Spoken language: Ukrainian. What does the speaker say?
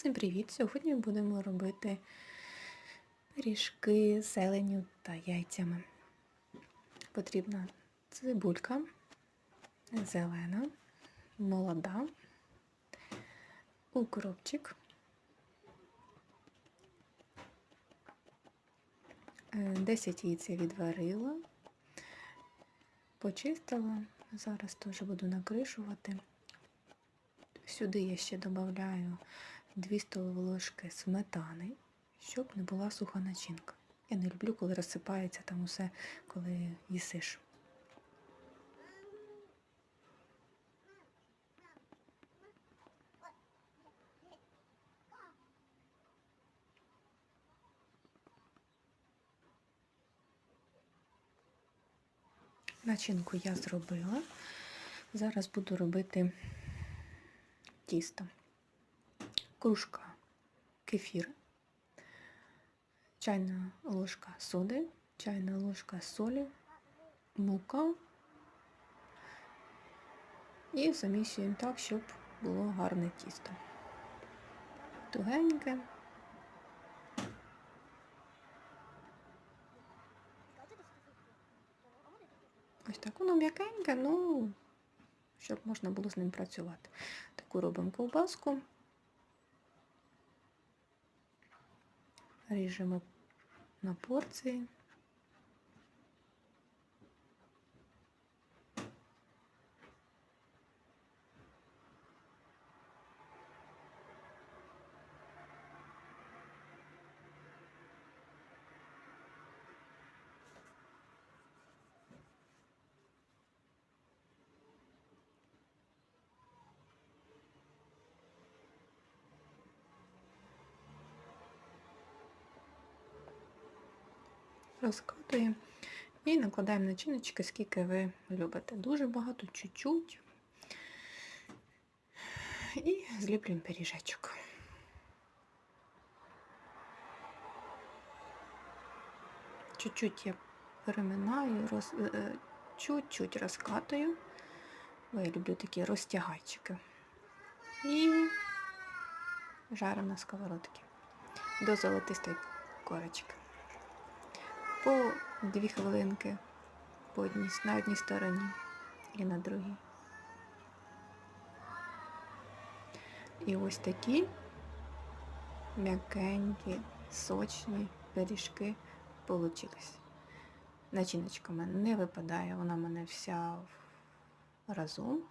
Всім привіт! Сьогодні будемо робити пиріжки з зеленню та яйцями. Потрібна цибулька, зелена, молода, укропчик, Е, 10 яєць відварила, почистила, зараз теж буду накришувати. Сюди я ще додаю 2 столові ложки сметани, щоб не була суха начинка. Я не люблю, коли розсипається там усе, коли їсиш. Начинку я зробила. Зараз буду робити тісто. Кружка кефір, чайна ложка соди, чайна ложка солі, мука і замісюємо так, щоб було гарне тісто. Тугеньке. Ось так воно м'якеньке, ну, щоб можна було з ним працювати. Таку робимо ковбаску. Ріжемо на порції. Розкатуємо і накладаємо начиночки, скільки ви любите. Дуже багато, чуть-чуть. І зліплюємо пиріжечок. Чуть-чуть я переминаю, роз... е, е, чуть-чуть розкатую. Бо я люблю такі розтягайчики. І жаримо на сковородці до золотистої корочки по дві хвилинки по одній, на одній стороні і на другій. І ось такі м'якенькі, сочні пиріжки получились. Начиночка в мене не випадає, вона в мене вся разом.